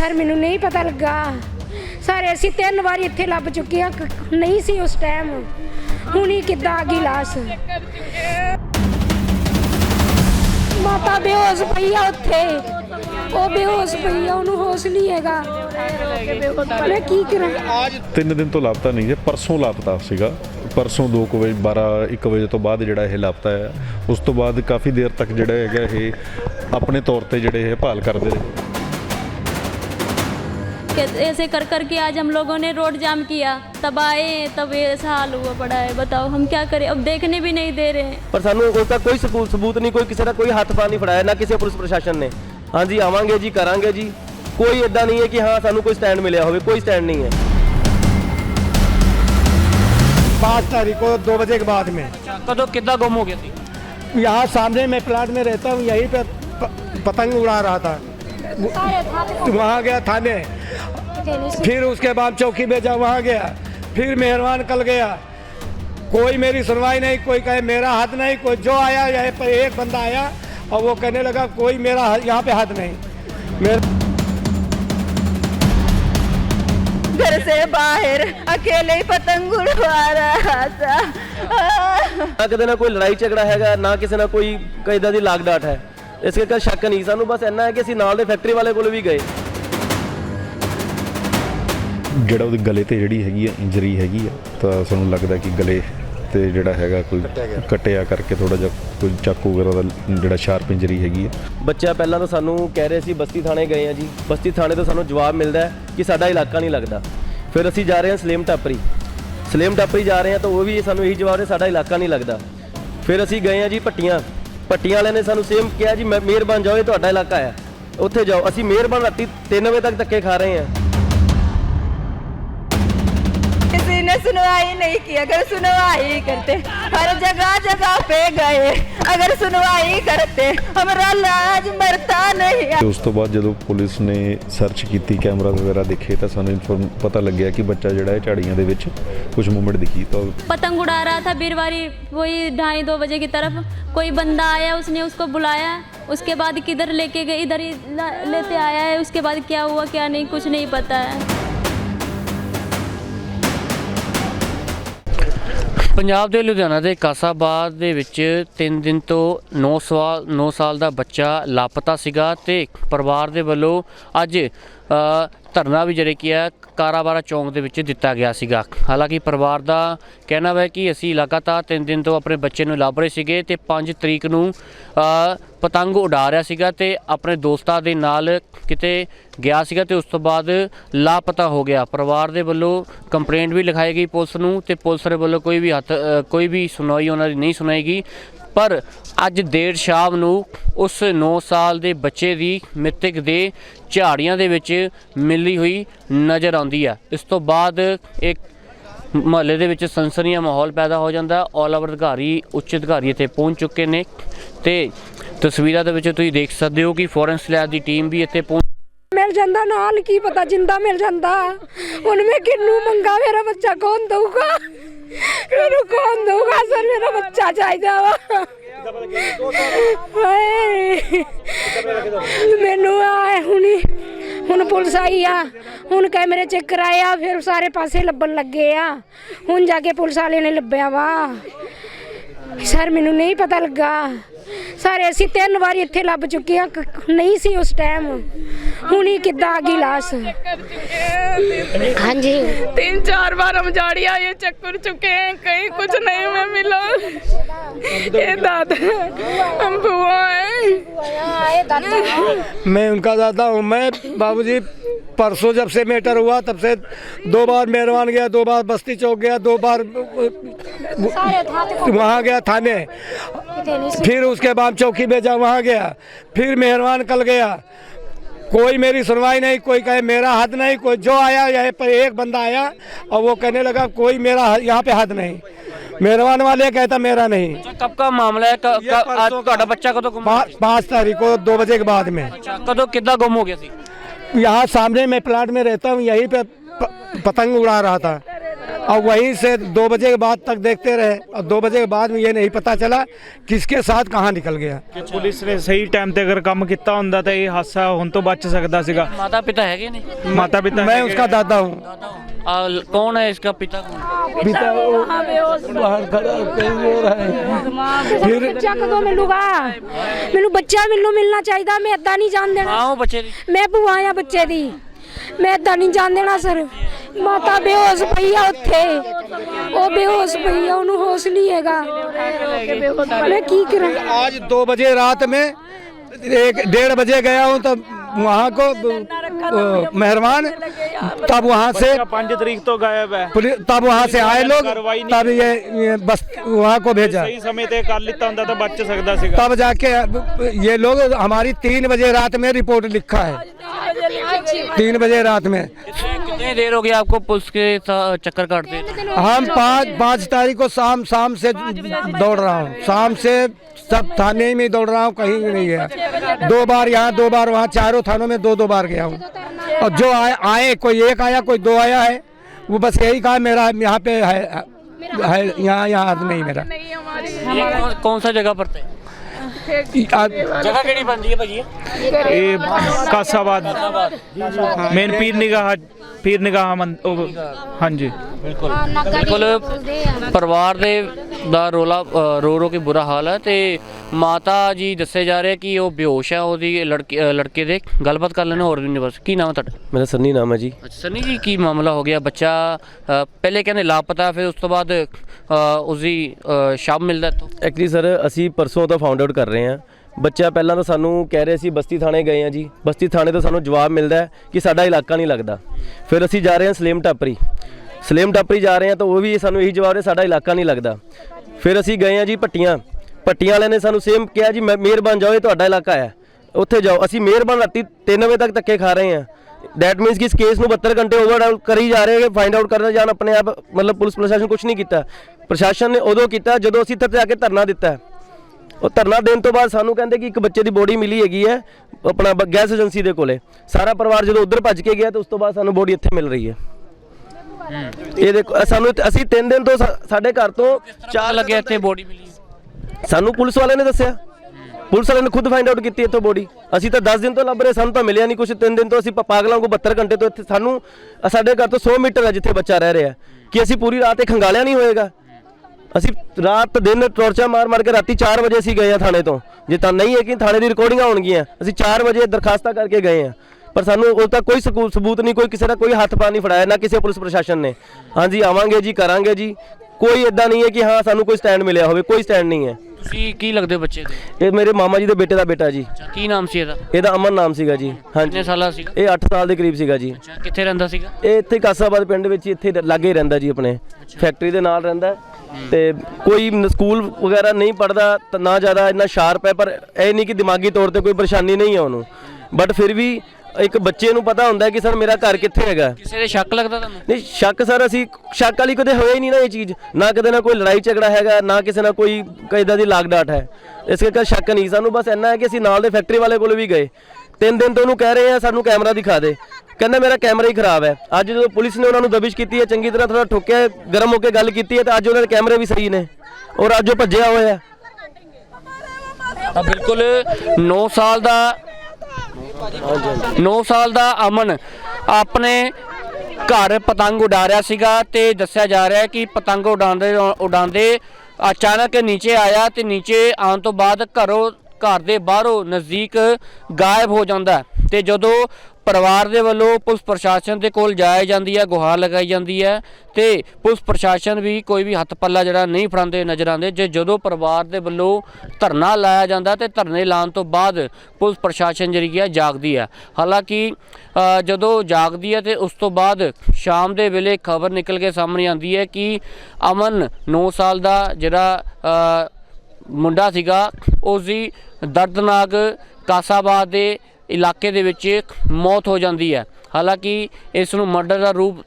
Sir ਮੈਨੂੰ ਨਹੀਂ ਪਤਾ ਲੱਗਾ। ਸਾਰੇ ਅਸੀਂ ਤਿੰਨ ਵਾਰੀ ਇੱਥੇ ਲੱਭ ਚੁੱਕੇ ਆ ਨਹੀਂ ਸੀ ਉਸ ਟਾਈਮ ਹੁਣੀ ਕਿੱਦਾਂ ਆ ਗਈ ਲਾਸ਼? ਮਾਤਾ ਬੇਹੋਸ਼ ਪਈ ਆ ਉੱਥੇ। ਉਹ ਬੇਹੋਸ਼ ਪਈ ਆ, ਉਹਨੂੰ ਹੋਸ਼ ਨਹੀਂ ਹੈਗਾ। ਮੈਂ ਕੀ ਕਰਾਂ? ਤਿੰਨ ਦਿਨ ਤੋਂ ਲਾਪਤਾ ਨਹੀਂ ਹੈ ਪਰਸੋਂ ਲਾਪਤਾ ਸੀਗਾ। ਪਰਸੋਂ 2 ਵਜੇ 12 1 ਵਜੇ ਤੋਂ ਬਾਅਦ ਜਿਹੜਾ ਇਹ ਲਾਪਤਾ ਹੈ ਉਸ ਤੋਂ ਬਾਅਦ ਕਾਫੀ ਦੇਰ ਤੱਕ ਜਿਹੜਾ ਹੈਗਾ ਇਹ ਆਪਣੇ ਤੌਰ ਤੇ ਜਿਹੜੇ ਇਹ ਭਾਲ ਕਰਦੇ ਰਹੇ। ऐसे कर कर के आज हम लोगों ने रोड जाम किया तब आए तब ये ऐसा हाल हुआ पड़ा है बताओ हम क्या करें अब देखने भी नहीं दे रहे हैं ਪਰ ਸਾਨੂੰ ਉਸਦਾ ਕੋਈ ਸਬੂਤ ਸਬੂਤ ਨਹੀਂ ਕੋਈ ਕਿਸੇ ਦਾ ਕੋਈ ਹੱਥ ਪਾ ਨਹੀਂ ਫੜਾਇਆ ਨਾ ਕਿਸੇ ਪੁਲਿਸ ਪ੍ਰਸ਼ਾਸਨ ਨੇ ਹਾਂਜੀ ਆਵਾਂਗੇ ਜੀ ਕਰਾਂਗੇ ਜੀ ਕੋਈ ਇਦਾਂ ਨਹੀਂ ਹੈ ਕਿ ਹਾਂ ਸਾਨੂੰ ਕੋਈ ਸਟੈਂਡ ਮਿਲਿਆ ਹੋਵੇ ਕੋਈ ਸਟੈਂਡ ਨਹੀਂ ਹੈ पाँच तारीख को दो बजे के बाद में ਕਦੋਂ ਕਿੱਦਾਂ ਗੁੰਮ ਹੋ ਗਿਆ ਸੀ यहाँ सामने मैं प्लाट में रहता हूँ यहीं पे प- पतंग उड़ा रहा था तो वहाँ गया थाने फिर उसके बाद चौकी भेजा वहाँ गया फिर मेहरबान कल गया कोई मेरी सुनवाई नहीं कोई कहे मेरा हाथ नहीं कोई जो आया यहाँ पर एक बंदा आया और वो कहने लगा कोई मेरा हाथ- यहाँ पे हाथ नहीं मेरा घर से बाहर अकेले ही पतंग उड़वा रहा था ਨਾ ਕਦੇ ਨਾ ਕੋਈ ਲੜਾਈ ਝਗੜਾ ਹੈਗਾ ਨਾ ਕਿਸੇ ਨਾਲ ਕੋਈ ਇਦਾਂ ਦੀ ਲਾਗ ਡਾਟ ਹੈ ਇਸ ਕਰਕੇ ਸ਼ੱਕ ਨਹੀਂ ਸਾਨੂੰ ਬਸ ਇੰਨਾ ਹੈ ਕਿ ਅਸੀਂ ਨਾਲ ਦੇ ਫੈਕਟਰੀ ਵਾਲੇ ਕੋਲ ਵੀ ਗਏ ਜਿਹੜਾ ਉਹਦੇ ਗਲੇ ਤੇ ਜਿਹੜੀ ਹੈਗੀ ਆ ਇੰਜਰੀ ਹੈਗੀ ਆ ਤਾਂ ਸਾਨੂੰ ਲੱਗਦਾ ਕਿ ਗਲੇ ਤੇ ਜਿਹੜਾ ਹੈਗਾ ਕੋਈ ਕੱਟਿਆ ਕਰਕੇ ਥੋੜਾ ਜਿਹਾ ਕੋਈ ਚਾਕੂ ਵਗੈਰਾ ਦਾ ਜਿਹੜਾ ਸ਼ਾਰਪ ਇੰਜਰੀ ਹੈਗੀ ਆ। ਬੱਚਾ ਪਹਿਲਾਂ ਤਾਂ ਸਾਨੂੰ ਕਹਿ ਰਹੇ ਸੀ ਬਸਤੀ ਥਾਣੇ ਗਏ ਆ ਜੀ। ਬਸਤੀ ਥਾਣੇ ਤੋਂ ਸਾਨੂੰ ਜਵਾਬ ਮਿਲਦਾ ਹੈ ਕਿ ਸਾਡਾ ਇਲਾਕਾ ਨਹੀਂ ਲੱਗਦਾ। ਫਿਰ ਅਸੀਂ ਜਾ ਰਹੇ ਹਾਂ ਸਲੇਮ ਟਾਪਰੀ। ਸਲੇਮ ਟਾਪਰੀ ਜਾ ਰਹੇ ਹਾਂ ਤਾਂ ਉਹ ਵੀ ਸਾਨੂੰ ਇਹੀ ਜਵਾਬ ਦੇ ਸਾਡਾ ਇਲਾਕਾ ਨਹੀਂ ਲੱਗਦਾ। ਫਿਰ ਅਸੀਂ ਗਏ ਆ ਜੀ ਪੱਟੀਆਂ। ਪੱਟੀਆਂ ਵਾਲਿਆਂ ਨੇ ਸਾਨੂੰ ਸੇਮ ਕਿਹਾ ਜੀ ਮੈਂ- ਮਿਹਰਬਾਨ ਜਾਓ ਇਹ ਤੁਹਾਡਾ ਇਲਾਕਾ ਹੈ ਉੱਥੇ ਜਾਓ। ਅਸੀਂ ਮਿਹਰਬਾਨ ਰਾਤੀ 3 ਵਜੇ ਤੱਕ ਧੱਕੇ ਖਾ ਰਹੇ ਹਾਂ। किसी ने सुनवाई नहीं की अगर सुनवाई करते हर जगह जगह पे गए अगर सुनवाई करते हमारा लाज मरता नहीं ਤੇ ਉਸ ਤੋਂ ਬਾਅਦ ਜਦੋਂ ਪੁਲਿਸ ਨੇ ਸਰਚ ਕੀਤੀ ਕੈਮਰਾ ਵਗੈਰਾ ਦੇਖੇ ਤਾਂ ਸਾਨੂੰ ਇਨਫੋਰਮ ਪਤਾ ਲੱਗਿਆ ਕਿ ਬੱਚਾ ਜਿਹੜਾ ਹੈ ਝਾੜੀਆਂ ਦੇ ਵਿੱਚ ਕੁਝ ਮੂਵਮੈਂਟ ਦਿਖੀ ਤਾਂ पतंग उड़ा रहा था बीरवारी वही ढाई दो बजे की तरफ कोई बंदा आया उसने उसको बुलाया उसके बाद किधर लेके गए इधर ही ला- लेते आया है उसके बाद क्या हुआ क्या नहीं कुछ नहीं पता है ਪੰਜਾਬ ਦੇ ਲੁਧਿਆਣਾ ਦੇ ਕਾਸਾਬਾਦ ਦੇ ਵਿੱਚ 3 ਦਿਨ ਤੋਂ 9 ਸਾਲ 9 ਸਾਲ ਦਾ ਬੱਚਾ ਲਾਪਤਾ ਸੀਗਾ ਤੇ ਪਰਿਵਾਰ ਦੇ ਵੱਲੋਂ ਅੱਜ ਧਰਨਾ ਵੀ ਜਿਹੜੇ ਕੀ ਹੈ ਕਾਰਾਬਾਰਾ ਚੌਂਕ ਦੇ ਵਿੱਚ ਦਿੱਤਾ ਗਿਆ ਸੀਗਾ। ਹਾਲਾਂਕਿ ਪਰਿਵਾਰ ਦਾ ਕਹਿਣਾ ਹੈ ਕਿ ਅਸੀਂ ਲਗਾਤਾਰ 3 ਦਿਨ ਤੋਂ ਆਪਣੇ ਬੱਚੇ ਨੂੰ ਲੱਭ ਰਹੇ ਸੀਗੇ ਤੇ 5 ਤਰੀਕ ਨੂੰ ਪਤੰਗ ਉਡਾ ਰਿਹਾ ਸੀਗਾ ਤੇ ਆਪਣੇ ਦੋਸਤਾਂ ਦੇ ਨਾਲ ਕਿਤੇ ਗਿਆ ਸੀਗਾ ਤੇ ਉਸ ਤੋਂ ਬਾਅਦ ਲਾਪਤਾ ਹੋ ਗਿਆ। ਪਰਿਵਾਰ ਦੇ ਵੱਲੋਂ ਕੰਪਲੇਂਟ ਵੀ ਲਿਖਾਈ ਗਈ ਪੁਲਿਸ ਨੂੰ ਤੇ ਪੁਲਿਸ ਦੇ ਵੱਲੋਂ ਕੋਈ ਵੀ ਹੱਥ ਕੋਈ ਵੀ ਸੁਣਵਾਈ ਉਹਨਾਂ ਦੀ ਨਹੀਂ ਸੁਣਾਈ ਗਈ। ਪਰ ਅੱਜ ਦੇਰ ਸ਼ਾਮ ਨੂੰ ਉਸ 9 ਸਾਲ ਦੇ ਬੱਚੇ ਦੀ ਮ੍ਰਿਤਕ ਦੇ ਝਾੜੀਆਂ ਦੇ ਵਿੱਚ ਮਿਲੀ ਹੋਈ ਨਜ਼ਰ ਆਉਂਦੀ ਆ ਇਸ ਤੋਂ ਬਾਅਦ ਇੱਕ ਮਹੱਲੇ ਦੇ ਵਿੱਚ ਸਨਸਨੀਆ ਮਾਹੌਲ ਪੈਦਾ ਹੋ ਜਾਂਦਾ ਆਲ ਓਵਰ ਅਧਿਕਾਰੀ, ਉੱਚ ਅਧਿਕਾਰੀ ਇੱਥੇ ਪਹੁੰਚ ਚੁੱਕੇ ਨੇ ਤੇ ਤਸਵੀਰਾਂ ਦੇ ਵਿੱਚ ਤੁਸੀਂ ਦੇਖ ਸਕਦੇ ਹੋ ਕਿ ਫੋਰੈਂਸ ਲੈਬ ਦੀ ਟੀਮ ਵੀ ਇੱਥੇ ਪਹੁੰਚ ਮਿਲ ਜਾਂਦਾ ਨਾਲ, ਕੀ ਪਤਾ ਜਿੰਦਾ ਮਿਲ ਜਾਂਦਾ। ਹੁਣ ਮੈਂ ਕਿੰਨੂੰ ਮੰਗਾ, ਮੇਰਾ ਬੱਚਾ ਕੌਣ ਦਊਗਾ? ਮੈਨੂੰ ਕੌਣ ਦਊਗਾ? ਸਰ, ਮੇਰਾ ਬੱਚਾ ਚਾਹੀਦਾ ਵਾ। ਮੈਨੂੰ ਆਏ ਹੁਣੀ ਹੁਣ ਪੁਲਿਸ ਆਈ ਆ। ਹੁਣ ਕੈਮਰੇ ਚੈੱਕ ਕਰਾਇਆ ਫਿਰ ਸਾਰੇ ਪਾਸੇ ਲੱਭਣ ਲੱਗੇ ਆ। ਹੁਣ ਜਾ ਕੇ ਪੁਲਿਸ ਵਾਲੇ ਨੇ ਲੱਭਿਆ ਵਾ। ਸਰ, ਮੈਨੂੰ ਨਹੀਂ ਪਤਾ ਲੱਗਾ। ਸਾਰੇ ਅਸੀਂ ਤਿੰਨ ਵਾਰੀ ਇੱਥੇ ਲੱਭ ਚੁੱਕੇ ਆ ਨਹੀਂ ਸੀ ਉਸ ਟਾਈਮ ਹੁਣੀ ਕਿੱਦਾਂ ਆ ਗਈ ਲਾਸ਼ ਹਾਂਜੀ तीन चार बार हम झाड़िया ये चक्कर चुके हैं कहीं कुछ नहीं में मिला ये दादा हम बुआ हैं मैं उनका दादा हूँ मैं बाबूजी परसों जब से मेटर हुआ तब से दो बार मेहरवान गया दो बार बस्ती चौक गया दो बार वहाँ गया थाने। फिर उसके बाद चौकी भेजा वहाँ गया। फिर मेहरवान कल गया। कोई मेरी सुनवाई नहीं कोई कहे मेरा हद नहीं कोई जो आया यहाँ पर एक बंदा आया और वो कहने लगा कोई मेरा यहाँ पे हद नहीं। मेहरबान वाले कहता मेरा नहीं। अच्छा, कब का मामला है? कब आज बच्चा कदों पाँच तारीख को दो बजे के बाद में। अच्छा, कदों कितना गुम हो गया यहाँ सामने मैं प्लाट में रहता हूँ यहीं पे प- पतंग उड़ा रहा था और वहीं से दो बजे के बाद तक देखते रहे और दो बजे के बाद में ये नहीं पता चला किसके साथ कहाँ निकल गया ਕਿ ਪੁਲਿਸ ਨੇ ਸਹੀ ਟਾਈਮ ਤੇ ਅਗਰ ਕੰਮ ਕੀਤਾ ਹੁੰਦਾ ਤਾਂ ਇਹ ਹਾਦਸਾ ਹੁਣ ਤੋਂ ਬਚ ਸਕਦਾ ਸੀਗਾ ਮਾਤਾ ਪਿਤਾ ਹੈਗੇ ਨੇ ਮਾਤਾ ਪਿਤਾ मैं ਹੈਗੇ। उसका दादा हूँ ਆ, ਲ- ਕੌਣ ਹੈ कौन है इसका पिता पिता वो बाहर खड़ा कहीं हो रहा है फिर ਬੱਚਾ ਕਦੋਂ ਮਿਲੂਗਾ? ਮੈਨੂੰ ਬੱਚਾ ਮੈਨੂੰ ਮਿਲਣਾ ਚਾਹੀਦਾ ਮੈਂ ਇਦਾਂ ਨਹੀਂ ਜਾਣ ਦੇਣਾ। ਆਓ ਬੱਚੇ ਦੀ। ਮੈਂ ਭੂਆ ਆ ਬੱਚੇ ਦੀ। ਮੈਂ ਇਦਾਂ ਨਹੀਂ ਜਾਣ ਦੇਣਾ ਸਰ। ਮਾਤਾ ਬੇਹੋਸ਼ ਪਈ ਆ ਉੱਥੇ। ਉਹ ਬੇਹੋਸ਼ ਪਈ ਆ ਉਹਨੂੰ ਹੋਸ਼ ਨਹੀਂ ਹੈਗਾ। ਮੈਂ ਕੀ ਕਰਾਂ? आज दो बजे रात में एक डेढ़ बजे गया हूँ तब वहाँ को मेहरबान। तब वहाँ से पाँच तारीख तो गायब है। तब वहाँ से आए लोग तब ये बस वहाँ को भेजा। समय कर तो बच सकता तब जाके ये लोग हमारी तीन बजे रात में रिपोर्ट लिखा है। तीन बजे रात में। कितनी देर हो गई आपको पुलिस के चक्कर काटते हम पाँच पाँच तारीख को शाम शाम से दौड़ रहा हूँ। शाम से सब थाने में दौड़ रहा हूँ कहीं भी नहीं गया। दो बार यहाँ दो बार वहाँ चारों थानों में दो दो बार गया हूँ। और जो आए आए कोई एक आया कोई दो आया है वो बस यही कहा मेरा यहाँ पे है है यहाँ यहाँ आदमी नहीं मेरा। कौन, कौन सा जगह पड़ता है ਜਗ੍ਹਾ ਕਿਹੜੀ ਬਣਦੀ ਹੈ ਉਹ- ਪਰਿਵਾਰ ਦੇ ਦਾ ਰੋਲਾ ਰੋ ਰੋ ਕੇ ਬੁਰਾ ਹਾਲ ਹੈ ਤੇ ਮਾਤਾ ਜੀ ਦੱਸੇ ਜਾ ਰਿਹਾ ਕਿ ਉਹ ਬੇਹੋਸ਼ ਹੈ ਉਹਦੀ ਲੜਕੀ ਲੜਕੇ ਦੇ। ਗੱਲਬਾਤ ਕਰ ਲੈਣੇ ਹੋਰ ਵੀ ਨਹੀਂ ਬਸ ਕੀ ਨਾਮ ਤੁਹਾਡਾ? ਮੇਰਾ ਸੰਨੀ ਨਾਮ ਹੈ ਜੀ। ਸੰਨੀ ਜੀ ਕੀ ਮਾਮਲਾ ਹੋ ਗਿਆ? ਬੱਚਾ ਪਹਿਲੇ ਕਹਿੰਦੇ ਲਾਪਤਾ ਫਿਰ ਉਸ ਤੋਂ ਬਾਅਦ ਅ, ਉਸਦੀ ਸ਼ਾਮ ਮਿਲਦਾ ਇੱਥੋਂ ਐਕਚੁਅਲੀ ਸਰ ਅਸੀਂ ਪਰਸੋਂ ਤੋਂ ਫਾਊਂਡ ਆਊਟ ਕਰ ਰਹੇ ਹਾਂ। ਬੱਚਾ ਪਹਿਲਾਂ ਤਾਂ ਸਾਨੂੰ ਕਹਿ ਰਹੇ ਸੀ, ਬਸਤੀ ਥਾਣੇ ਗਏ ਆ ਜੀ। ਬਸਤੀ ਥਾਣੇ ਤੋਂ ਸਾਨੂੰ ਜਵਾਬ ਮਿਲਦਾ ਕਿ ਸਾਡਾ ਇਲਾਕਾ ਨਹੀਂ ਲੱਗਦਾ। ਫਿਰ ਅਸੀਂ ਜਾ ਰਹੇ ਹਾਂ ਸਲੇਮ ਟਾਪਰੀ। ਸਲੇਮ ਟਾਪਰੀ ਜਾ ਰਹੇ ਹਾਂ ਤਾਂ ਉਹ ਵੀ ਸਾਨੂੰ ਇਹੀ ਜਵਾਬ ਦੇ, ਸਾਡਾ ਇਲਾਕਾ ਨਹੀਂ ਲੱਗਦਾ। ਫਿਰ ਅਸੀਂ ਗਏ ਆ ਜੀ ਪੱਟੀਆਂ ਪੱਟੀਆਂ ਵਾਲਿਆਂ ਨੇ ਸਾਨੂੰ ਸੇਮ ਕਿਹਾ ਜੀ, ਮੈਂ- ਮਿਹਰਬਾਨ ਜਾਓ, ਇਹ ਤੁਹਾਡਾ ਇਲਾਕਾ ਹੈ। ਉੱਥੇ ਜਾਓ। ਅਸੀਂ ਮਿਹਰਬਾਨ ਰਾਤੀ 3 ਵਜੇ ਤੱਕ ਧੱਕੇ ਖਾ ਰਹੇ ਹਾਂ। ਦੈਟ ਮੀਨਸ ਕਿ ਇਸ ਕੇਸ ਨੂੰ 72 ਘੰਟੇ ਓਵਰ ਕਰੀ ਜਾ ਰਹੇ ਹਾਂ ਫਾਈਂਡ ਆਊਟ ਕਰਨ ਜਾਣ ਆਪਣੇ ਆਪ, ਮਤਲਬ ਪੁਲਿਸ ਪ੍ਰਸ਼ਾਸਨ ਕੁਝ ਨਹੀਂ ਕੀਤਾ। ਪ੍ਰਸ਼ਾਸਨ ਨੇ ਉਦੋਂ ਕੀਤਾ ਜਦੋਂ ਅਸੀਂ ਇੱਥੇ ਆ ਕੇ ਧਰਨਾ ਦਿੱਤਾ। ਉਹ ਧਰਨਾ ਦੇਣ ਤੋਂ ਬਾਅਦ ਸਾਨੂੰ ਕਹਿੰਦੇ ਕਿ ਇੱਕ ਬੱਚੇ ਦੀ ਬੋਡੀ ਮਿਲੀ ਹੈਗੀ ਹੈ ਆਪਣਾ ਬ- ਗੈਸ ਏਜੰਸੀ ਦੇ ਕੋਲੇ। ਸਾਰਾ ਪਰਿਵਾਰ ਜਦੋਂ ਉਧਰ ਭੱਜ ਕੇ ਗਿਆ ਤੇ ਉਸ ਤੋਂ ਬਾਅਦ ਸਾਨੂੰ ਬੋਡੀ ਇੱਥੇ ਮਿਲ ਰਹੀ ਹੈ। ਇਹ ਦੇਖੋ ਅ- ਸਾਨੂੰ ਅਸੀਂ 3 ਦਿਨ ਤੋਂ ਸਾ- ਸਾਡੇ ਘਰ ਤੋਂ ਚਾਰ ਲੱਗਿਆ ਇੱਥੇ ਬੋਡੀ ਮਿਲੀ। ਸਾਨੂੰ ਪੁਲਿਸ ਵਾਲਿਆਂ ਨੇ ਦੱਸਿਆ। ਪੁਲਿਸ ਵਾਲਿਆਂ ਨੇ ਖੁਦ ਫਾਈਂਡ ਆਊਟ ਕੀਤੀ ਇੱਥੋਂ ਬੋਡੀ। ਅਸੀਂ ਤਾਂ 10 ਦਿਨ ਤੋਂ ਲੱਭ ਰਹੇ ਸਾਨੂੰ ਤਾਂ ਮਿਲਿਆ ਨਹੀਂ ਕੁਝ 3 ਦਿਨ ਤੋਂ ਅਸੀਂ ਪ- ਪਾਗਲਾਂ ਨੂੰ 72 ਘੰਟੇ ਤੋਂ ਇੱਥੇ ਸਾਨੂੰ ਅ, ਸਾਡੇ ਘਰ ਤੋਂ 100 ਮੀਟਰ ਹੈ ਜਿੱਥੇ ਬੱਚਾ ਰਹਿ ਰਿਹਾ ਕਿ ਅਸੀਂ ਪੂਰੀ ਰਾਤ ਇਹ ਖੰਗਾਲਿਆ ਨਹੀਂ ਹੋਏਗਾ। ਅਸੀਂ ਰਾਤ ਦਿਨ ਟੋਰਚਾ ਮਾਰ ਮਾਰ ਕੇ ਰਾਤੀ 4 ਵਜੇ ਅਸੀਂ ਗਏ ਆ ਥਾਣੇ ਤੋਂ। ਜੇ ਤਾਂ ਨਹੀਂ ਹੈ ਕਿ ਥਾਣੇ ਦੀ ਰਿਕਾਰਡਿੰਗਾਂ ਹੋਣਗੀਆਂ ਅਸੀਂ 4 ਵਜੇ ਦਰਖਾਸਤਾਂ ਕਰਕੇ ਗਏ ਆ। ਪਰ ਸਾਨੂੰ ਉਹ ਤਾਂ ਕੋਈ ਸਬੂਤ ਨਹੀਂ ਕੋਈ ਕਿਸੇ ਦਾ ਕੋਈ ਹੱਥ ਪਾ ਨਹੀਂ ਫੜਾਇਆ ਨਾ ਕਿਸੇ ਪੁਲਿਸ ਪ੍ਰਸ਼ਾਸਨ ਨੇ। ਹਾਂਜੀ ਆਵਾਂਗੇ ਜੀ ਕਰਾਂਗੇ ਜੀ। ਕੋਈ ਇਦਾਂ ਨਹੀਂ ਹੈ ਕਿ ਹਾਂ ਸਾਨੂੰ ਕੋਈ ਸਟੈਂਡ ਮਿਲਿਆ ਹੋਵੇ ਕੋਈ ਸਟੈਂਡ ਨਹੀਂ ਹੈ। ਤੁਸੀਂ ਕੀ ਲੱਗਦੇ ਬੱਚੇ ਦੇ? ਇਹ ਮੇਰੇ ਮਾਮਾ ਜੀ ਦੇ ਬੇਟੇ ਦਾ ਬੇਟਾ ਜੀ। ਕੀ ਨਾਮ ਸੀ ਇਹਦਾ? ਇਹਦਾ ਅਮਨ ਨਾਮ ਸੀਗਾ ਜੀ ਕਿੰਨੇ ਹਾਂਜੀ। ਸਾਲਾਂ ਸੀਗਾ? ਇਹ 8 ਸਾਲ ਦੇ ਕਰੀਬ ਸੀਗਾ ਜੀ। ਅੱਛਾ ਕਿੱਥੇ ਰਹਿੰਦਾ ਸੀਗਾ? ਇਹ ਇੱਥੇ ਕਾਸਾਬਾਦ ਪਿੰਡ ਵਿੱਚ ਇੱਥੇ ਲਾਗੇ ਰਹਿੰਦਾ ਜੀ ਆਪਣੇ। ਫੈਕਟਰੀ ਦੇ ਨਾਲ ਰਹਿੰਦਾ। ਤੇ ਕੋਈ ਸਕੂਲ ਵਗੈਰਾ ਨਹੀਂ ਪੜਦਾ ਤਾਂ ਨਾ ਜ਼ਿਆਦਾ ਇੰਨਾ ਸ਼ਾਰਪ ਹੈ ਪਰ ਇਹ ਨਹੀਂ ਕਿ ਦਿਮਾਗੀ ਤੌਰ ਤੇ ਕੋਈ ਪਰੇਸ਼ਾਨੀ ਨਹੀਂ ਹੈ ਉਹਨੂੰ। ਬਟ ਫਿਰ ਵੀ ਇੱਕ ਬੱਚੇ ਨੂੰ ਪਤਾ ਹੁੰਦਾ ਕਿ ਸਰ ਮੇਰਾ ਘਰ ਕਿੱਥੇ ਹੈਗਾ। ਕਿਸੇ ਦੇ ਸ਼ੱਕ ਲੱਗਦਾ ਤੁਹਾਨੂੰ? ਨਹੀਂ ਸ਼ੱਕ ਸਰ ਅਸੀਂ ਸ਼ੱਕ ਵਾਲੀ ਕਦੇ ਹੋਇਆ ਹੀ ਨਹੀਂ ਨਾ ਇਹ ਚੀਜ਼। ਨਾ ਕਦੇ ਨਾ ਕੋਈ ਲੜਾਈ ਝਗੜਾ ਹੈਗਾ ਨਾ ਕਿਸੇ ਨਾਲ ਕੋਈ ਇਦਾਂ ਦੀ ਲਾਗ ਡਾਟ ਹੈ। ਇਸ ਕਰਕੇ ਸ਼ੱਕ ਨਹੀਂ ਸਾਨੂੰ ਬਸ ਇੰਨਾ ਹੈ ਕਿ ਅਸੀਂ ਨਾਲ ਦੇ ਫੈਕਟਰੀ ਵਾਲੇ ਕੋਲ ਵੀ ਗਏ। ਤਿੰਨ ਦਿਨ ਤੋਂ ਉਹਨੂੰ ਕਹਿ ਰਹੇ ਆ ਸਾਨੂੰ ਕੈਮਰਾ ਦਿਖਾ ਦੇ। ਕਹਿੰਦਾ ਮੇਰਾ ਕੈਮਰਾ ਹੀ ਖਰਾਬ ਹੈ। ਅੱਜ ਜਦੋਂ ਪੁਲਿਸ ਨੇ ਉਹਨਾਂ ਨੂੰ ਦਬਿਸ਼ ਕੀਤੀ ਹੈ ਚੰਗੀ ਤਰ੍ਹਾਂ ਥੋੜਾ ਠੋਕਿਆ ਹੈ, ਗਰਮ ਹੋ ਕੇ ਗੱਲ ਕੀਤੀ ਹੈ ਤਾਂ ਅੱਜ ਉਹਨਾਂ ਦੇ ਕੈਮਰੇ ਵੀ ਸਹੀ ਨੇ ਔਰ ਅੱਜ ਉਹ ਭੱਜਿਆ ਹੋਇਆ ਹੈ। ਤਾਂ ਬਿਲਕੁਲ 9 ਸਾਲ ਦਾ 9 ਸਾਲ ਦਾ ਅਮਨ ਆਪਣੇ ਘਰ ਪਤੰਗ ਉਡਾ ਰਿਹਾ ਸੀਗਾ ਤੇ ਦੱਸਿਆ ਜਾ ਰਿਹਾ ਹੈ ਕਿ ਪਤੰਗ ਉਡਾਉਂਦੇ ਉਡਾਉਂਦੇ ਅਚਾਨਕ ਨੀਚੇ ਆਇਆ ਤੇ ਨੀਚੇ ਆਉਣ ਤੋਂ ਬਾਅਦ ਘਰੋਂ ਘਰ ਦੇ ਬਾਹਰੋਂ ਨਜ਼ਦੀਕ ਗਾਇਬ ਹੋ ਜਾਂਦਾ ਹੈ। ਤੇ ਜਦੋਂ ਪਰਿਵਾਰ ਦੇ ਵੱਲੋਂ ਪੁਲਿਸ ਪ੍ਰਸ਼ਾਸਨ ਦੇ ਕੋਲ ਜਾਇਆ ਜਾਂਦੀ ਹੈ, ਗੁਹਾਰ ਲਗਾਈ ਜਾਂਦੀ ਹੈ, ਤੇ ਪੁਲਿਸ ਪ੍ਰਸ਼ਾਸਨ ਵੀ ਕੋਈ ਵੀ ਹੱਥ ਪੱਲਾ ਜਿਹੜਾ ਨਹੀਂ ਫੜਾਉਂਦੇ, ਨਜ਼ਰ ਆਉਂਦੇ। ਜੇ ਜਦੋਂ ਪਰਿਵਾਰ ਦੇ ਵੱਲੋਂ ਧਰਨਾ ਲਾਇਆ ਜਾਂਦਾ ਤੇ ਧਰਨੇ ਲਾਉਣ ਤੋਂ ਬਾਅਦ ਪੁਲਿਸ ਪ੍ਰਸ਼ਾਸਨ ਜਿਹੜੀ ਹੈ ਜਾਗਦੀ ਹੈ। ਹਾਲਾਂਕਿ ਜਦੋਂ ਜਾਗਦੀ ਹੈ ਤੇ ਉਸ ਤੋਂ ਬਾਅਦ ਸ਼ਾਮ ਦੇ ਵੇਲੇ ਖਬਰ ਨਿਕਲ ਕੇ ਸਾਹਮਣੇ ਆਉਂਦੀ ਹੈ ਕਿ ਅਮਨ 9 ਸਾਲ ਦਾ ਜਿਹੜਾ ਮੁੰਡਾ ਸੀਗਾ, ਉਸ ਦੀ ਦਰਦਨਾਕ ਕਾਸਾਬਾਦ ਦੇ ਇਲਾਕੇ ਦੇ ਵਿੱਚ ਮੌਤ ਹੋ ਜਾਂਦੀ ਹੈ। ਹਾਲਾਂਕਿ ਇਸ ਨੂੰ ਮਰਡਰ ਦਾ ਰੂਪ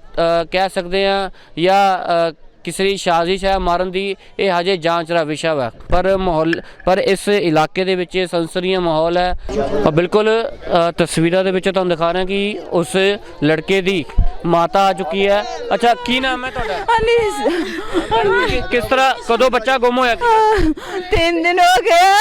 ਕਹਿ ਸਕਦੇ ਆ ਜਾਂ ਕਿਸੇ ਦੀ ਸਾਜ਼ਿਸ਼ ਹੈ ਮਾਰਨ ਦੀ, ਇਹ ਹਜੇ ਜਾਂਚ ਦਾ ਵਿਸ਼ਾ ਹੈ ਪਰ ਮਾਹੌਲ, ਪਰ ਇਸ ਇਲਾਕੇ ਦੇ ਵਿੱਚ ਸੰਸਰੀਆ ਮਾਹੌਲ ਹੈ। ਬਿਲਕੁਲ ਤਸਵੀਰਾਂ ਦੇ ਵਿੱਚ ਤੁਹਾਨੂੰ ਦਿਖਾ ਰਿਹਾ ਕਿ ਉਸ ਲੜਕੇ ਦੀ ਮਾਤਾ ਆ ਚੁੱਕੀ ਹੈ ਅੱਛਾ ਕੀ ਨਾਮ ਹੈ ਤੁਹਾਡਾ अनीस ਕਿ- ਕਿਸ ਤਰ੍ਹਾਂ ਕਦੋਂ ਬੱਚਾ ਗੁੰਮ ਹੋਇਆ ਸੀ? तीन दिन हो गया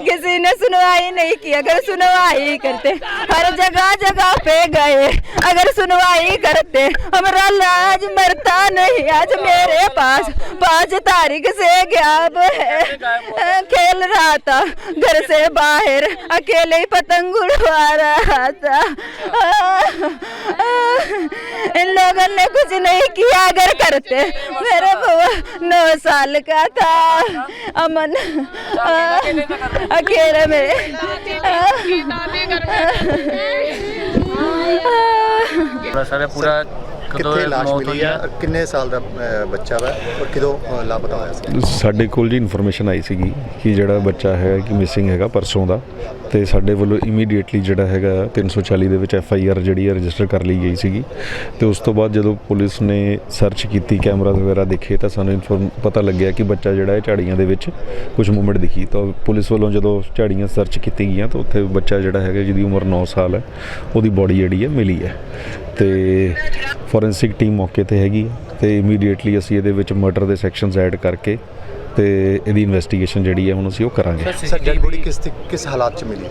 किसी ने सुनवाई नहीं की अगर सुनवाई करते हर जगह जगह पे गए अगर सुनवाई करते हमारा लाज मरता नहीं आज मेरे पास पाँच तारीख से गयाब है खेल रहा था घर से बाहर अकेले ही पतंग उड़वा रहा था इन लोगों ने कुछ नहीं किया अगर करते मेरे बुआ नौ साल का था अमन अकेले में सारा पूरा ਕਿੱਥੇ ਲਾਸ਼ ਮੌਤ ਮਿਲੀ ਹੋਈ ਆ? ਹੈ ਕਿੰਨੇ ਸਾਲ ਦਾ ਅਹ, ਬੱਚਾ ਵਾ? ਔਰ ਕਿਦੋਂ ਅਹ, ਲਾਪਤਾ ਹੋਇਆ ਸੀ? ਸਾਡੇ ਕੋਲ ਜੀ ਇਨਫੋਰਮੇਸ਼ਨ ਆਈ ਸੀਗੀ ਕਿ ਜਿਹੜਾ ਬੱਚਾ ਹੈ ਕਿ ਮਿਸਿੰਗ ਹੈਗਾ ਪਰਸੋਂ ਦਾ। ਤੇ ਸਾਡੇ ਵੱਲੋਂ ਇਮੀਡੀਏਟਲੀ ਜਿਹੜਾ ਹੈਗਾ 340 ਦੇ ਵਿੱਚ ਐਫ ਆਈ ਆਰ ਜਿਹੜੀ ਹੈ ਰਜਿਸਟਰ ਕਰ ਲਈ ਗਈ ਸੀਗੀ। ਤੇ ਉਸ ਤੋਂ ਬਾਅਦ ਜਦੋਂ ਪੁਲਿਸ ਨੇ ਸਰਚ ਕੀਤੀ ਕੈਮਰਾ ਵਗੈਰਾ ਦੇਖੇ ਤਾਂ ਸਾਨੂੰ ਇਨਫੋਰਮ ਪਤਾ ਲੱਗਿਆ ਕਿ ਬੱਚਾ ਜਿਹੜਾ ਹੈ ਝਾੜੀਆਂ ਦੇ ਵਿੱਚ ਕੁਝ ਮੂਵਮੈਂਟ ਦਿਖੀ। ਤਾਂ ਪੁਲਿਸ ਵੱਲੋਂ ਜਦੋਂ ਝਾੜੀਆਂ ਸਰਚ ਕੀਤੀ ਗਈਆਂ ਤਾਂ ਉੱਥੇ ਬੱਚਾ ਜਿਹੜਾ ਹੈਗਾ ਜਿਹਦੀ ਉਮਰ 9 ਸਾਲ ਹੈ ਉਹਦੀ ਬੋਡੀ ਜਿਹੜੀ ਹੈ ਮਿਲੀ ਹੈ। ਤੇ ਫੋਰੈਂਸਿਕ ਟੀਮ ਮੌਕੇ ਤੇ ਹੈਗੀ ਤੇ ਇਮੀਡੀਏਟਲੀ ਅਸੀਂ ਇਹਦੇ ਵਿੱਚ ਮਰਡਰ ਦੇ ਸੈਕਸ਼ਨਸ ਐਡ ਕਰਕੇ ਤੇ ਇਹਦੀ ਇਨਵੈਸਟੀਗੇਸ਼ਨ ਜਿਹੜੀ ਹੈ ਹੁਣ ਅਸੀਂ ਉਹ ਕਰਾਂਗੇ। ਸਰ ਡੈਡ ਬੋਡੀ ਕਿਸ ਤੇ- ਕਿਸ ਹਾਲਾਤ ਚ ਮਿਲੀ?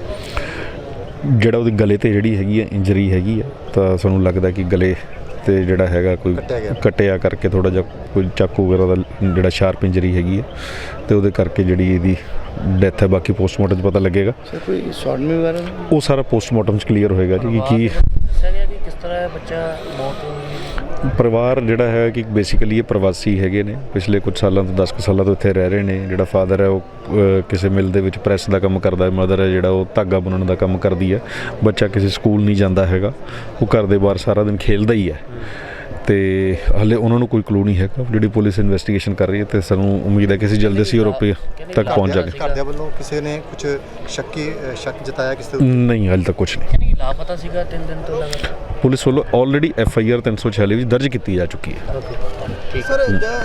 ਜਿਹੜਾ ਉਹਦੇ ਗਲੇ ਤੇ ਜਿਹੜੀ ਹੈਗੀ ਹੈ ਇੰਜਰੀ ਹੈਗੀ ਹੈ ਤਾਂ ਸਾਨੂੰ ਲੱਗਦਾ ਕਿ ਗਲੇ ਤੇ ਜਿਹੜਾ ਹੈਗਾ ਕੋਈ ਕੱਟਿਆ ਕਰਕੇ ਥੋੜਾ ਜਿਹਾ ਕੋਈ ਚਾਕੂ ਵਗੈਰਾ ਦਾ ਜਿਹੜਾ ਸ਼ਾਰਪ ਇੰਜਰੀ ਹੈਗੀ ਹੈ ਤੇ ਉਹਦੇ ਕਰਕੇ ਜਿਹੜੀ ਇਹਦੀ ਡੈਥ ਹੈ ਬਾਕੀ ਪੋਸਟਮਾਰਟਮ 'ਚ ਪਤਾ ਲੱਗੇਗਾ। ਸਰ ਕੋਈ ਸ਼ਾਰਟ ਵਗੈਰਾ? ਉਹ ਸਾਰਾ ਪੋਸਟਮਾਰਟਮ 'ਚ ਕਲੀਅਰ ਹੋਏਗਾ ਜੀ ਕਿ ਕੀ ਤਰ੍ਹਾਂ ਬੱਚਾ ਮੌਤ ਹੋਈ ਪਰਿਵਾਰ ਜਿਹੜਾ ਹੈ ਕਿ ਬੇਸਿਕਲੀ ਇਹ ਪ੍ਰਵਾਸੀ ਹੈਗੇ ਨੇ। ਪਿਛਲੇ ਕੁਝ ਸਾਲਾਂ ਤੋਂ 10 ਕੁ ਸਾਲਾਂ ਤੋਂ ਇੱਥੇ ਰਹਿ ਰਹੇ ਨੇ। ਜਿਹੜਾ ਫਾਦਰ ਹੈ, ਉਹ ਕਿਸੇ ਮਿਲ ਦੇ ਵਿੱਚ ਪ੍ਰੈਸ ਦਾ ਕੰਮ ਕਰਦਾ ਹੈ। ਮਦਰ ਹੈ, ਜਿਹੜਾ ਉਹ ਧਾਗਾ ਬੁਣਨ ਦਾ ਕੰਮ ਕਰਦੀ ਹੈ। ਬੱਚਾ ਕਿਸੇ ਸਕੂਲ ਨਹੀਂ ਜਾਂਦਾ ਹੈਗਾ। ਉਹ ਘਰ ਦੇ ਬਾਹਰ ਸਾਰਾ ਦਿਨ ਖੇਲਦਾ ਹੀ ਹੈ। ਤੇ ਹਲੇ ਉਹਨਾਂ ਨੂੰ ਕੋਈ ਕਲੂ ਨਹੀਂ ਹੈਗਾ। ਜਿਹੜੀ ਪੁਲਿਸ ਇਨਵੈਸਟੀਗੇਸ਼ਨ ਕਰ ਰਹੀ ਹੈ ਤੇ ਸਾਨੂੰ ਉਮੀਦ ਹੈ ਕਿ ਅਸੀਂ ਜਲਦੀ ਅਸੀਂ ਯੂਰੋਪੀ ਤੱਕ ਪਹੁੰਚ ਜਾਗੇ ਘਰਦਿਆਂ ਵੱਲੋਂ ਕਿਸੇ ਨੇ ਕੁਝ ਸ਼ੱਕੀ ਅਹ, ਸ਼ੱਕ ਜਤਾਇਆ ਕਿਸੇ ਦੇ ਨਹੀਂ ਹਾਲੇ ਤੱਕ ਕੁਝ ਨਹੀਂ। ਨਹੀਂ ਲਾਪਤਾ ਸੀਗਾ ਤਿੰਨ ਦਿਨ ਤੋਂ ਲਗਾਤਾਰ। ਪੁਲਿਸ ਵੱਲੋਂ ਆਲਰੇਡੀ ਐਫ ਆਈ ਆਰ 346 ਵਿੱਚ ਦਰਜ ਕੀਤੀ ਜਾ ਚੁੱਕੀ ਹੈ। ਸਰ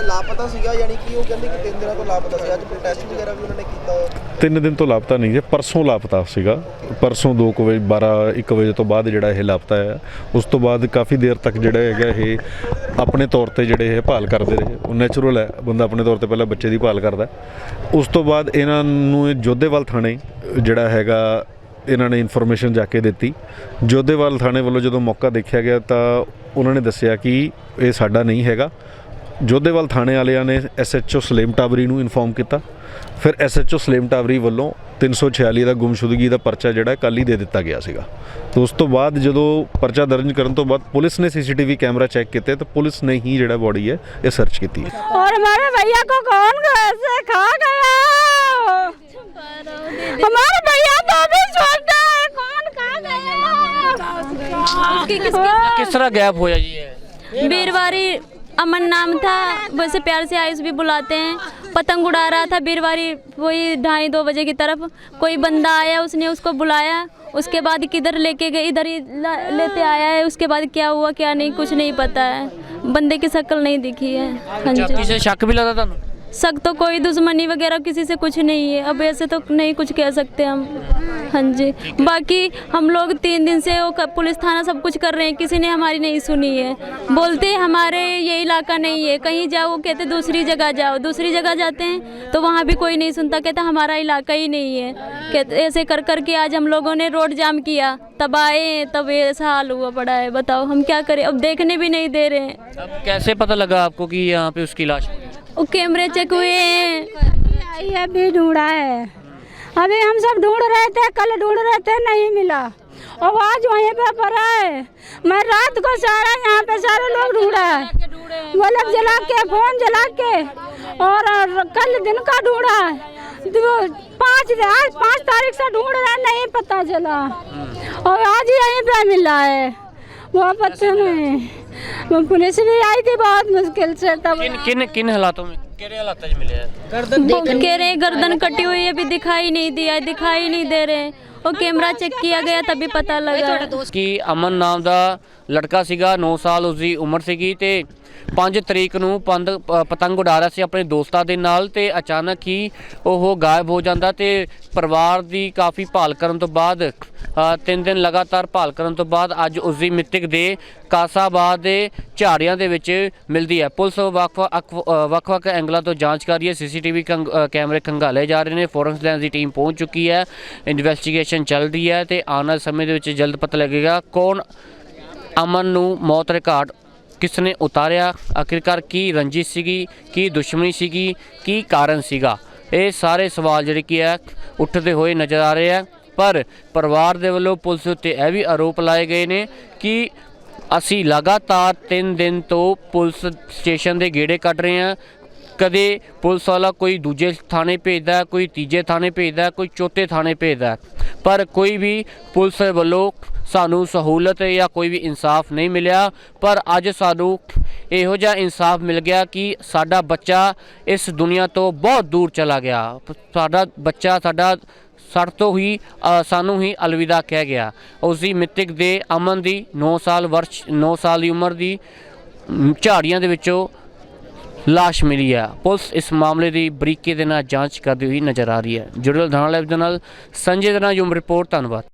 ਲਾਪਤਾ ਸੀਗਾ ਯਾਨੀ ਕਿ ਉਹ ਕਹਿੰਦੇ ਕਿ ਤਿੰਨ ਦਿਨਾਂ ਤੋਂ ਲਾਪਤਾ ਸੀ ਅੱਜ ਪ੍ਰੋਟੈਸਟ ਵਗੈਰਾ ਵੀ ਉਹਨਾਂ ਨੇ ਕੀਤਾ ਤਿੰਨ ਦਿਨ ਤੋਂ ਲਾਪਤਾ ਨਹੀਂ ਸੀ ਪਰਸੋਂ ਲਾਪਤਾ ਸੀਗਾ। ਪਰਸੋਂ 2 ਵਜੇ 12 1 ਵਜੇ ਤੋਂ ਬਾਅਦ ਜਿਹੜਾ ਇਹ ਲਾਪਤਾ ਹੈ। ਉਸ ਤੋਂ ਬਾਅਦ ਕਾਫੀ ਦੇਰ ਤੱਕ ਜਿਹੜਾ ਹੈਗਾ ਇਹ ਆਪਣੇ ਤੌਰ ਤੇ ਜਿਹੜੇ ਇਹ ਭਾਲ ਕਰਦੇ ਰਹੇ। ਉਹ ਨੈਚੁਰਲ ਹੈ ਬੰਦਾ ਆਪਣੇ ਤੌਰ ਤੇ ਪਹਿਲਾਂ ਬੱਚੇ ਦੀ ਭਾਲ ਕਰਦਾ। ਉਸ ਤੋਂ ਬਾਅਦ ਇਹਨਾਂ ਨੂੰ ਇਹ ਜੋਧੇਵਾਲ ਥਾਣੇ ਜਿਹੜਾ ਹੈਗਾ ਇਹਨਾਂ ਨੇ ਇਨਫੋਰਮੇਸ਼ਨ ਜਾ ਕੇ ਦਿੱਤੀ। ਜੋਧੇਵਾਲ ਥਾਣੇ ਵੱਲੋਂ ਜਦੋਂ ਮੌਕਾ ਦੇਖਿਆ ਗਿਆ ਤਾਂ ਉਹਨਾਂ ਨੇ ਦੱਸਿਆ ਕਿ ਇਹ ਸਾਡਾ ਨਹੀਂ ਹੈਗਾ। ਜੋਧੇਵਾਲ ਥਾਣੇ ਵਾਲਿਆਂ ਨੇ ਐਸਐਚਓ ਸਲੇਮ ਟਾਵਰੀ ਨੂੰ ਇਨਫੋਰਮ ਕੀਤਾ ਫਿਰ ਐਸਐਚਓ ਸਲੇਮ ਟਾਵਰੀ ਵੱਲੋਂ 346 ਦਾ ਗੁੰਮਸ਼ੁਦਗੀ ਦਾ ਪਰਚਾ ਜਿਹੜਾ ਕੱਲ ਹੀ ਦੇ ਦਿੱਤਾ ਗਿਆ ਸੀਗਾ ਤੇ ਉਸ ਤੋਂ ਬਾਅਦ ਜਦੋਂ ਪਰਚਾ ਦਰਜ ਕਰਨ ਤੋਂ ਬਾਅਦ ਪੁਲਿਸ ਨੇ ਸੀਸੀਟੀਵੀ ਕੈਮਰਾ ਚੈੱਕ ਕੀਤੇ ਤਾਂ ਪੁਲਿਸ ਨੇ ਹੀ ਜਿਹੜਾ ਬੋਡੀ ਹੈ ਇਹ ਸਰਚ ਕੀਤੀ ਹੈ और हमारे भैया को कौन कैसे खा गया हमारे भैया तो अभी छोटा है कौन खा गया उसकी किस ਕਿਸ ਤਰ੍ਹਾਂ ਗੈਪ ਹੋਇਆ ਜੀ ਇਹ बीरवारी अमन नाम था वैसे प्यार से आयुष भी बुलाते हैं पतंग उड़ा रहा था बीरवारी वही ढाई दो बजे की तरफ कोई बंदा आया उसने उसको बुलाया उसके बाद किधर लेके गए इधर ही लेते आया है उसके बाद क्या हुआ क्या नहीं कुछ नहीं पता है बंदे की शक्ल नहीं दिखी है हाँ जी से शक भी लगा था शक तो कोई दुश्मनी वगैरह किसी से कुछ नहीं है। अब ऐसे तो नहीं कुछ कह सकते हम। हाँ जी। बाकी हम लोग तीन दिन से वो पुलिस थाना सब कुछ कर रहे हैं। किसी ने हमारी नहीं सुनी है। बोलते हमारे ये इलाका नहीं है। कहीं जाओ, कहते, दूसरी जगह जाओ। दूसरी जगह जाते हैं तो वहाँ भी कोई नहीं सुनता। कहता, हमारा इलाका ही नहीं है। कहते, ऐसे कर कर के आज हम लोगों ने रोड जाम किया। तब आए तब ऐसा हाल हुआ पड़ा है। बताओ, हम क्या करें? अब देखने भी नहीं दे रहे हैं। अब कैसे पता लगा आपको कि यहाँ पे उसकी लाश? वो कैमरे चेक हुए हैं। आई है भी ढूंढा है। अभी हम सब ढूंढ रहे थे कल ढूंढ रहे थे नहीं मिला। और आज वहीं पे पड़ा है। मैं रात को सारा यहाँ पे सारे लोग ढूंढा है। बल्ब जला के फ़ोन जला के। और कल दिन का ढूंढा है। पाँच आज पाँच तारीख से ढूंढ रहा नहीं पता चला। और आज यहीं पे मिला है। वो पता नहीं पुलिस भी आई थी बहुत मुश्किल से तब किन किन किन हालातों में किन हालातों में मिले हैं वो कह रहे हैं गर्दन कटी हुई है अभी दिखाई नहीं दिया है दिखाई नहीं दे रहे हैं वो कैमरा चेक किया गया तभी पता लगा ਕਿ ਅਮਨ ਨਾਮ ਦਾ ਲੜਕਾ ਸੀਗਾ 9 ਸਾਲ ਉਸ ਦੀ ਉਮਰ ਸੀਗੀ ਤੇ 5 ਤਰੀਕ ਨੂੰ ਪੰਦ ਪਤੰਗ ਉਡਾ ਰਿਹਾ ਸੀ ਆਪਣੇ ਦੋਸਤਾਂ ਦੇ ਨਾਲ ਤੇ ਅਚਾਨਕ ਹੀ ਉਹ ਗਾਇਬ ਹੋ ਜਾਂਦਾ ਤੇ ਪਰਿਵਾਰ ਦੀ ਕਾਫੀ ਭਾਲ ਕਰਨ ਤੋਂ ਬਾਅਦ ਅ, ਤਿੰਨ ਦਿਨ ਲਗਾਤਾਰ ਭਾਲ ਕਰਨ ਤੋਂ ਬਾਅਦ ਅੱਜ ਉਸ ਦੀ ਮਿੱਤਕ ਦੇ ਕਾਸਾਬਾਦ ਦੇ ਝਾੜੀਆਂ ਦੇ ਵਿੱਚ ਮਿਲਦੀ ਹੈ। ਪੁਲਿਸ ਵੱਖ-ਵੱਖ ਅ, ਵੱਖ-ਵੱਖ ਐਂਗਲਾਂ ਤੋਂ ਜਾਂਚ ਕਰ ਰਹੀ ਹੈ। ਸੀਸੀਟੀਵੀ ਕੈਮਰੇ ਖੰਗਾਲੇ ਜਾ ਰਹੇ ਨੇ। ਫੋਰੈਂਸਿਕ ਲੈਂਸ ਦੀ ਟੀਮ ਪਹੁੰਚ ਚੁੱਕੀ ਹੈ। ਇਨਵੈਸਟੀਗੇਸ਼ਨ ਚੱਲ ਰਹੀ ਹੈ ਤੇ ਆਉਣ ਵਾਲੇ ਸਮੇਂ ਦੇ ਵਿੱਚ ਜਲਦ ਪਤਾ ਲੱਗੇਗਾ ਕੌਣ ਅਮਨ ਨੂੰ ਮੌਤ ਰਿਕਾਰਡ ਕਿਸ ਨੇ ਉਤਾਰਿਆ? ਆਖਿਰਕਾਰ ਕੀ ਰੰਜਿਸ਼ ਸੀਗੀ? ਕੀ ਦੁਸ਼ਮਣੀ ਸੀਗੀ? ਕੀ ਕਾਰਨ ਸੀਗਾ? ਇਹ ਸਾਰੇ ਸਵਾਲ ਜਿਹੜੇ ਕੀ ਹੈ ਉੱਠਦੇ ਹੋਏ ਨਜ਼ਰ ਆ ਰਹੇ ਆ। ਪਰ ਪਰਿਵਾਰ ਦੇ ਵੱਲੋਂ ਪੁਲਿਸ ਉੱਤੇ ਇਹ ਵੀ ਆਰੋਪ ਲਾਏ ਗਏ ਨੇ ਕਿ ਅਸੀਂ ਲਗਾਤਾਰ 3 ਦਿਨ ਤੋਂ ਪੁਲਿਸ ਸਟੇਸ਼ਨ ਦੇ ਗੇੜੇ ਕੱਢ ਰਹੇ ਹਾਂ। ਕਦੇ ਪੁਲਿਸ ਵਾਲਾ ਕੋਈ ਦੂਜੇ ਥਾਣੇ ਭੇਜਦਾ, ਕੋਈ ਤੀਜੇ ਥਾਣੇ ਭੇਜਦਾ, ਕੋਈ ਚੌਥੇ ਥਾਣੇ ਭੇਜਦਾ। ਪਰ ਕੋਈ ਵੀ ਪੁਲਿਸ ਵੱਲੋਂ ਸਾਨੂੰ ਸਹੂਲਤ ਜਾਂ ਕੋਈ ਵੀ ਇਨਸਾਫ ਨਹੀਂ ਮਿਲਿਆ, ਪਰ ਅੱਜ ਸਾਨੂੰ ਇਹੋ ਜਿਹਾ ਇਨਸਾਫ ਮਿਲ ਗਿਆ ਕਿ ਸਾਡਾ ਬੱਚਾ ਇਸ ਦੁਨੀਆ ਤੋਂ ਬਹੁਤ ਦੂਰ ਚਲਾ ਗਿਆ। ਸਾਡਾ ਬੱਚਾ ਸਾਡਾ ਸੜ ਤੋਂ ਹੀ ਸਾਨੂੰ ਹੀ ਅਲਵਿਦਾ ਕਹਿ ਗਿਆ। ਉਸ ਦੀ ਮਿੱਤਕ ਦੇ ਅਮਨ ਦੀ 9 ਸਾਲ ਵਰਸ਼ 9 ਸਾਲ ਦੀ ਉਮਰ ਦੀ ਝਾੜੀਆਂ ਦੇ ਵਿੱਚੋਂ ਲਾਸ਼ ਮਿਲੀ ਆ। ਪੁਲਿਸ ਇਸ ਮਾਮਲੇ ਦੀ ਬਰੀਕੀ ਦੇ ਨਾਲ ਜਾਂਚ ਕਰਦੀ ਹੋਈ ਨਜ਼ਰ ਆ ਰਹੀ ਹੈ। ਜੁੜਲ ਧਾਣਾ ਲਾਈਵ ਦੇ ਨਾਲ ਸੰਜੇ ਦੇ ਨਾਲ ਯੂਮ ਰਿਪੋਰਟ, ਧੰਨਵਾਦ।